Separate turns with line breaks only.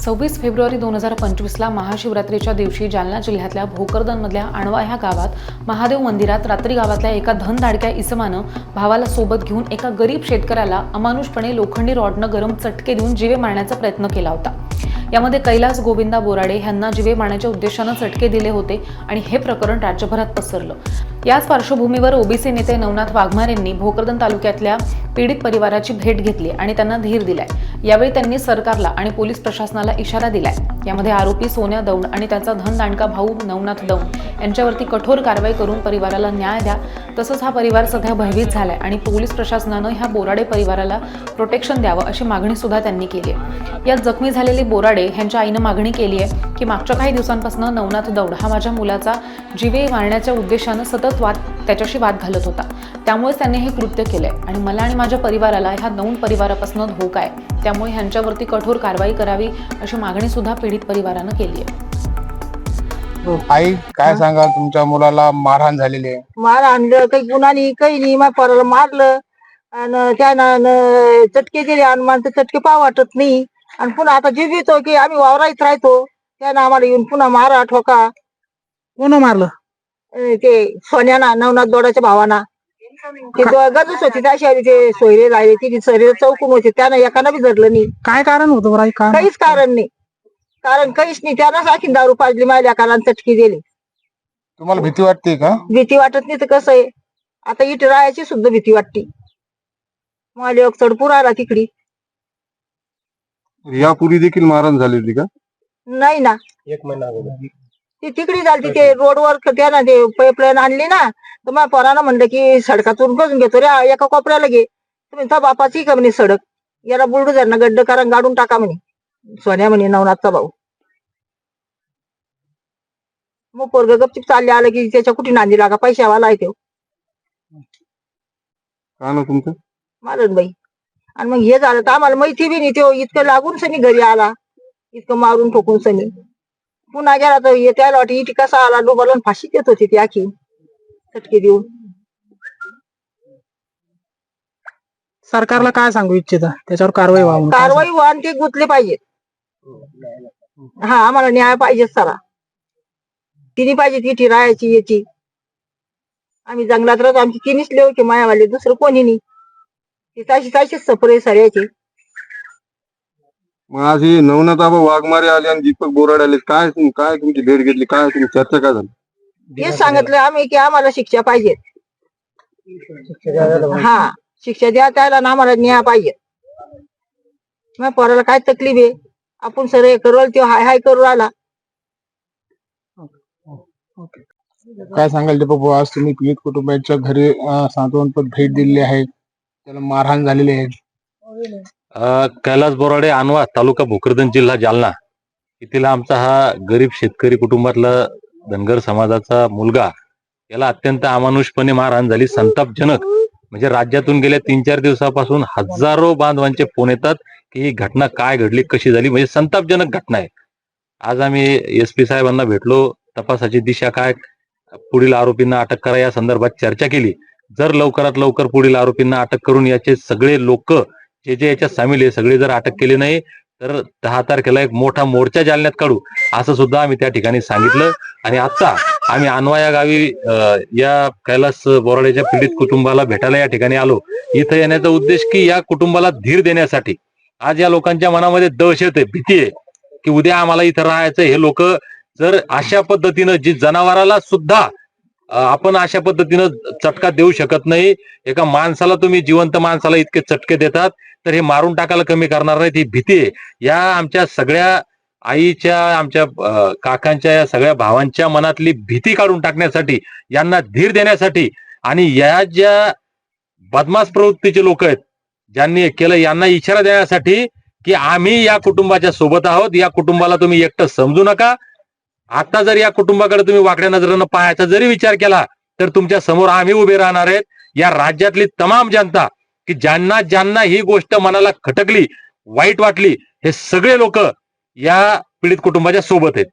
सव्वीस फेब्रुवारी दोन हजार पंचवीसला महाशिवरात्रीच्या दिवशी जालना जिल्ह्यातल्या भोकरदनमधल्या आणवा ह्या गावात महादेव मंदिरात रात्री गावातल्या एका धनधाडक्या इसमानं भावाला सोबत घेऊन एका गरीब शेतकऱ्याला अमानुषपणे लोखंडी रॉडनं गरम चटके देऊन जीवे मारण्याचा प्रयत्न केला होता. यामध्ये कैलास गोविंदा बोराडे यांना जीवे मारण्याच्या उद्देशानं चटके दिले होते आणि हे प्रकरण राज्यभरात पसरलं. याच पार्श्वभूमीवर ओबीसी नेते नवनाथ वाघमार यांनी भोकरदन तालुक्यातल्या पीडित परिवाराची भेट घेतली आणि त्यांना धीर दिलाय. यावेळी त्यांनी सरकारला आणि पोलीस प्रशासनाला इशारा दिलाय. यामध्ये आरोपी सोन्या दौंड आणि त्याचा धनदांडका भाऊ नवनाथ दौंड यांच्यावरती कठोर कारवाई करून परिवाराला न्याय द्या तसंच हा परिवार सध्या भयभीत झालाय आणि पोलीस प्रशासनानं ह्या बोराडे परिवाराला प्रोटेक्शन द्यावं अशी मागणी सुद्धा त्यांनी केली आहे. यात जखमी झालेले बोराडे ह्यांच्या आईनं मागणी केली आहे की मागच्या काही दिवसांपासून नवनाथ दौड हा माझ्या मुलाचा जीवे मारण्याच्या उद्देशानं सतत वाद त्याच्याशी वाद घालत होता. त्यामुळेच त्यांनी हे कृत्य केलं आहे आणि मला आणि माझ्या परिवाराला ह्या दौंड परिवारापासून धोका आहे. त्यामुळे ह्यांच्यावरती कठोर कारवाई करावी अशी मागणीसुद्धा पीडित परिवारानं केली आहे.
आई काय सांगाल? तुमच्या मुलाला मारहाण झालेली आहे.
मार आणलं काही गुन्हानी काही नाही. माझ्या पोराला मारलं आणि त्यानं न- चटके दिले आणि मला ते चटके पाव वाटत नाही. आणि पुन्हा आता जीवितो की आम्ही वावरात राहतो. त्यानं आम्हाला येऊन पुन्हा मारा ठोका.
कोण मारलं?
अं, ते सोन्याना नवनाथ दोडाच्या भावाना. ते गजूच होती त्याशी आली ते सोयरे राहिले तिथे सोयरे चौकून होते त्यानं एकानं बी धरलं नाही.
काय कारण होतं बरं आई? काय?
काहीच कारण नाही. कारण काहीच नाही. त्यानं साखी दारू पाजली माझ्या एकाला चटकी दिली.
तुम्हाला भीती वाटते का?
भीती वाटत नाही तर कसं आहे? आता इथे राहायची सुद्धा भीती वाटते. मला एक चढपूर आला तिकडी.
यापूर्वी देखील मारहाण झाली होती का?
नाही ना.
एक महिना
ती तिकडी झाली ते रोडवर त्यानं ते पाईपलाईन आणली ना तर माझ्या पोरानं म्हणलं की सडकातून बसून घेतो रे एका कोपऱ्याला घे. तुम्ही बापाची का म्हणे सडक. याला बुलडोझरनं गड्ड करा गाडून टाका म्हणे. सोन्या म्हणे नवनाथचा भाऊ. मग पोरग गपचिप चालले आलं की त्याच्या कुठे नांदी लागा पैशावाला आहे तो
का ना तुमचं?
मारत बाई आणि मग हे झालं तर आम्हाला माहिती बी नाही तो इतकं लागून सनी घरी आला. इतकं मारून ठोकून सनी. पुन्हा गेला तर हे त्याला वाटत इथे कसा आला डोबाला फाशी देत होती ती आखी. चटके देऊन.
सरकारला काय सांगू इच्छिता? त्याच्यावर कारवाई व्हावं
कारवाई व्हा आणि ते गुंतले पाहिजे हा आम्हाला न्याय पाहिजे सारा. तिने पाहिजे तिथे राहायची याची. आम्ही जंगलात राहतो आमची तिन्हीच लेव की मायावाले. दुसरं कोणी नाही. ती ताशी ताशीच सफर सऱ्याची
मग आज हे वाघमारे आले आणि दीपक बोराडे आले. काय काय तुमची भेट घेतली? काय तुमची चर्चा काय झाली?
हेच सांगितलं आम्ही की आम्हाला शिक्षा पाहिजे. हा शिक्षा द्या त्याला ना आम्हाला न्याय पाहिजे. मग पोराला काय तकलीफ आहे? आपण सर करू तो हाय हाय करू आला
काय सांगाल दीपक भाऊ आज तुम्ही पीडित कुटुंबाच्या घरी अं, सांत्वनपर भेट दिलेली आहे. त्याला मारहाण झालेली आहे.
अ, कैलास बोराडे आणवा तालुका भोकरदन जिल्हा जालना. येथील आमचा हा गरीब शेतकरी कुटुंबातला धनगर समाजाचा मुलगा. याला अत्यंत अमानुषपणे मारहाण झाली. संतापजनक म्हणजे राज्यातून गेल्या तीन चार दिवसापासून हजारो बांधवांचे फोन येतात की ही घटना काय घडली कशी झाली? म्हणजे संतापजनक घटना आहे. आज आम्ही एस पी साहेबांना भेटलो तपासाची दिशा काय? पुढील आरोपींना अटक करा या संदर्भात चर्चा केली. जर लवकरात लवकर पुढील आरोपींना अटक करून याचे सगळे लोक जे जे याच्यात सामील आहे सगळे जर अटक केले नाही तर दहा तारखेला एक मोठा मोर्चा जालन्यात काढू. असं सुद्धा आम्ही त्या ठिकाणी सांगितलं. आणि आता आम्ही अनवा या गावी अं, या कैलास बोराडेच्या पीडित कुटुंबाला भेटायला या ठिकाणी आलो. इथं येण्याचा उद्देश की या कुटुंबाला धीर देण्यासाठी. आज या लोकांच्या मनामध्ये दहशत आहे भीती आहे की उद्या आम्हाला इथं राहायचं हे लोक जर अशा पद्धतीनं जी जनावराला सुद्धा आपण अशा पद्धतीनं चटका देऊ शकत नाही. एका माणसाला तुम्ही जिवंत माणसाला इतके चटके देतात तर हे मारून टाकायला कमी करणार नाहीत. ही भीती आहे. या आमच्या सगळ्या आईच्या आमच्या काकांच्या या सगळ्या भावांच्या मनातली भीती काढून टाकण्यासाठी यांना धीर देण्यासाठी आणि या ज्या बदमाश प्रवृत्तीचे लोक आहेत ज्यांनी केलं यांना इशारा देण्यासाठी की आम्ही या कुटुंबाच्या सोबत आहोत. या कुटुंबाला तुम्ही एकटं समजू नका. आता जर या कुटुंबाकडे तुम्ही वाकड्या नजरेनं पाहायचा जरी विचार केला तर तुमच्यासमोर आम्ही उभे राहणार आहेत. या राज्यातली तमाम जनता की ज्यांना ज्यांना ही गोष्ट मनाला खटकली वाईट वाटली हे सगळे लोक या पीडित कुटुंबाच्या सोबत आहेत.